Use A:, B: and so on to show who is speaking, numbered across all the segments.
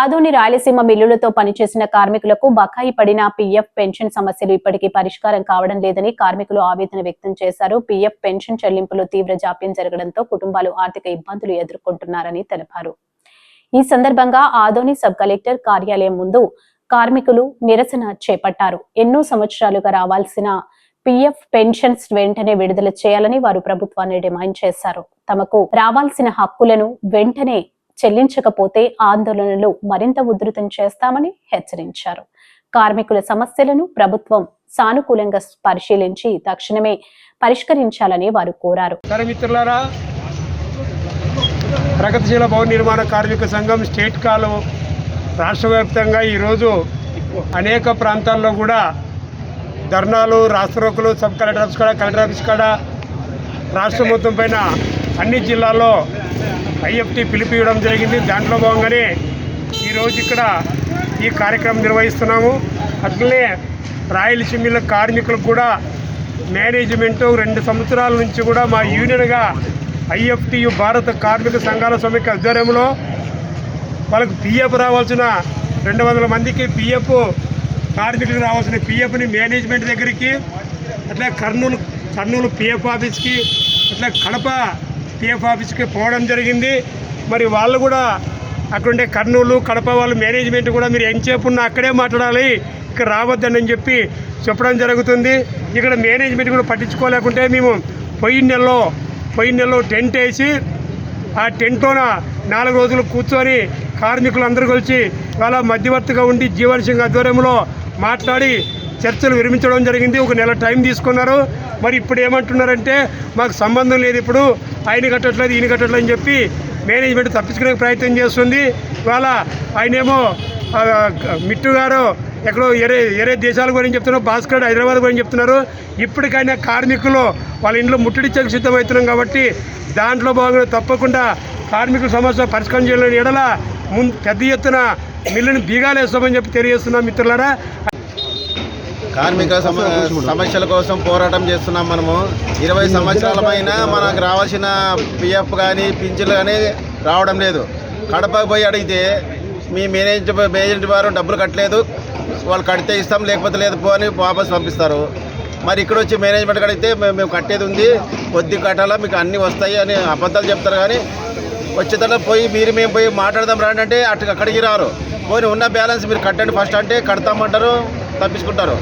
A: ఆదోని రాయలసీమ మిల్లులతో పనిచేసిన కార్మికులకు బకాయి పడిన పీఎఫ్ పెన్షన్ సమస్యలు ఇప్పటికీ పరిష్కారం కావడం లేదని కార్మికులు ఆవేదన వ్యక్తం చేశారు. పీఎఫ్ పెన్షన్ చెల్లింపులు తీవ్ర జాప్యం జరగడంతో కుటుంబాలు ఆర్థిక ఇబ్బందులు ఎదుర్కొంటున్నారని తెలిపారు. ఈ సందర్భంగా ఆదోని సబ్ కలెక్టర్ కార్యాలయం ముందు కార్మికులు నిరసన చేపట్టారు. ఎన్నో సంవత్సరాలుగా రావాల్సిన పిఎఫ్ పెన్షన్స్ వెంటనే విడుదల చేయాలని వారు ప్రభుత్వాన్ని డిమాండ్ చేశారు. తమకు రావాల్సిన హక్కులను వెంటనే చెల్లించకపోతే ఆందోళనలు మరింత ఉధృతం చేస్తామని హెచ్చరించారు. కార్మికుల సమస్యలను ప్రభుత్వం సానుకూలంగా పరిశీలించి తక్షణమే పరిష్కరించాలని వారు కోరారు.
B: ప్రగతిశీల భవన నిర్మాణ కార్మిక సంఘం స్టేట్ కాలు రాష్ట్ర వ్యాప్తంగా ఈరోజు అనేక ప్రాంతాల్లో కూడా ధర్నాలు రాష్ట్రోకులు సబ్ కలెక్టర్ ఆఫీస్ కాడ కలెక్టర్ ఆఫీస్ కాడ రాష్ట్ర మొత్తం పైన అన్ని జిల్లాల్లో ఐఎఫ్టీ పిలుపు ఇవ్వడం జరిగింది. దాంట్లో భాగంగానే ఈరోజు ఇక్కడ ఈ కార్యక్రమం నిర్వహిస్తున్నాము. అట్లనే రాయలసీమల కార్మికులకు కూడా మేనేజ్మెంటు రెండు సంవత్సరాల నుంచి కూడా మా యూనియన్గా ఐఎఫ్టియు భారత కార్మిక సంఘాల సమైక్య ఆధ్వర్యంలో వాళ్ళకు పిఎఫ్ రావాల్సిన రెండు వందల మందికి పిఎఫ్ కార్మికులకు రావాల్సిన పిఎఫ్ని మేనేజ్మెంట్ దగ్గరికి అట్లా కర్నూలు కర్నూలు పిఎఫ్ ఆఫీస్కి అట్లా కడప పిఎఫ్ ఆఫీస్కి పోవడం జరిగింది. మరి వాళ్ళు కూడా అక్కడుండే కర్నూలు కడప వాళ్ళు మేనేజ్మెంట్ కూడా మీరు ఎంతసేపు ఉన్నా అక్కడే మాట్లాడాలి ఇక్కడ రావద్దని చెప్పి చెప్పడం జరుగుతుంది. ఇక్కడ మేనేజ్మెంట్ కూడా పట్టించుకోలేకుంటే మేము పోయిన నెలలో పొయ్యి నెలలో టెంట్ వేసి ఆ టెంట్లోన నాలుగు రోజులు కూర్చొని కార్మికులందరూ కలిసి వాళ్ళ మధ్యవర్తిగా ఉండి జీవన్ సింగ్ ఆధ్వర్యంలో మాట్లాడి చర్చలు విరమించడం జరిగింది. ఒక నెల టైం తీసుకున్నారు. మరి ఇప్పుడు ఏమంటున్నారంటే మాకు సంబంధం లేదు ఇప్పుడు. ఆయన కట్టట్లేదు ఈయన కట్టట్లేదు అని చెప్పి మేనేజ్మెంట్ తప్పించుకునే ప్రయత్నం చేస్తుంది. ఇవాళ ఆయనేమో మిట్టు గారు ఎక్కడో ఎరే ఎరే దేశాల గురించి చెప్తున్నారు భాస్కర్ హైదరాబాద్ గురించి చెప్తున్నారు. ఇప్పటికైనా కార్మికులు వాళ్ళ ఇంట్లో ముట్టడిచ్చకు సిద్ధమవుతున్నాం కాబట్టి దాంట్లో భాగంగా తప్పకుండా కార్మికుల సమస్య పరిష్కారం చేయలేని ఎడల ముందు పెద్ద ఎత్తున మిల్లుని బీగాలేస్తామని చెప్పి తెలియజేస్తున్నాం మిత్రులారా.
C: కార్మిక సమ- సమస్యల కోసం పోరాటం చేస్తున్నాం మనము. ఇరవై సంవత్సరాలమైనా మనకు రావాల్సిన పిఎఫ్ కానీ పింఛన్లు కానీ రావడం లేదు. కడపకు పోయి అడిగితే మీ మేనేజ్ మేనేజ్మెంట్ వారు డబ్బులు కట్టలేదు. వాళ్ళు కడితే ఇస్తాం లేకపోతే లేదు పో అని వాపస్ పంపిస్తారు. మరి ఇక్కడ వచ్చి మేనేజ్మెంట్ అడిగితే మేము మేము కట్టేది ఉంది. కొద్ది కట్టాలా మీకు అన్నీ వస్తాయి అని అబద్ధాలు చెప్తారు కానీ వచ్చేటప్పుడు పోయి మీరు మేము పోయి మాట్లాడదాం రండి అంటే అటు అక్కడికి రారు. పోయి ఉన్న బ్యాలెన్స్ మీరు కట్టండి ఫస్ట్ అంటే కడతామంటారు. తప్పించుకుంటారు.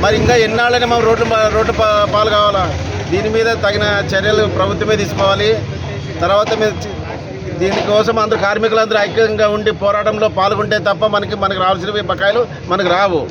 C: మరి ఇంకా ఎన్నాళ్ళని మనం రోడ్డు పా- రోడ్డు పాలు కావాలా? దీని మీద తగిన చర్యలు ప్రభుత్వమే తీసుకోవాలి. తర్వాత మీరు దీనికోసం అందరు కార్మికులందరూ ఐక్యంగా ఉండి పోరాటంలో పాల్గొంటే తప్ప మనకి మనకు రావాల్సినవి బకాయిలు మనకు రావు.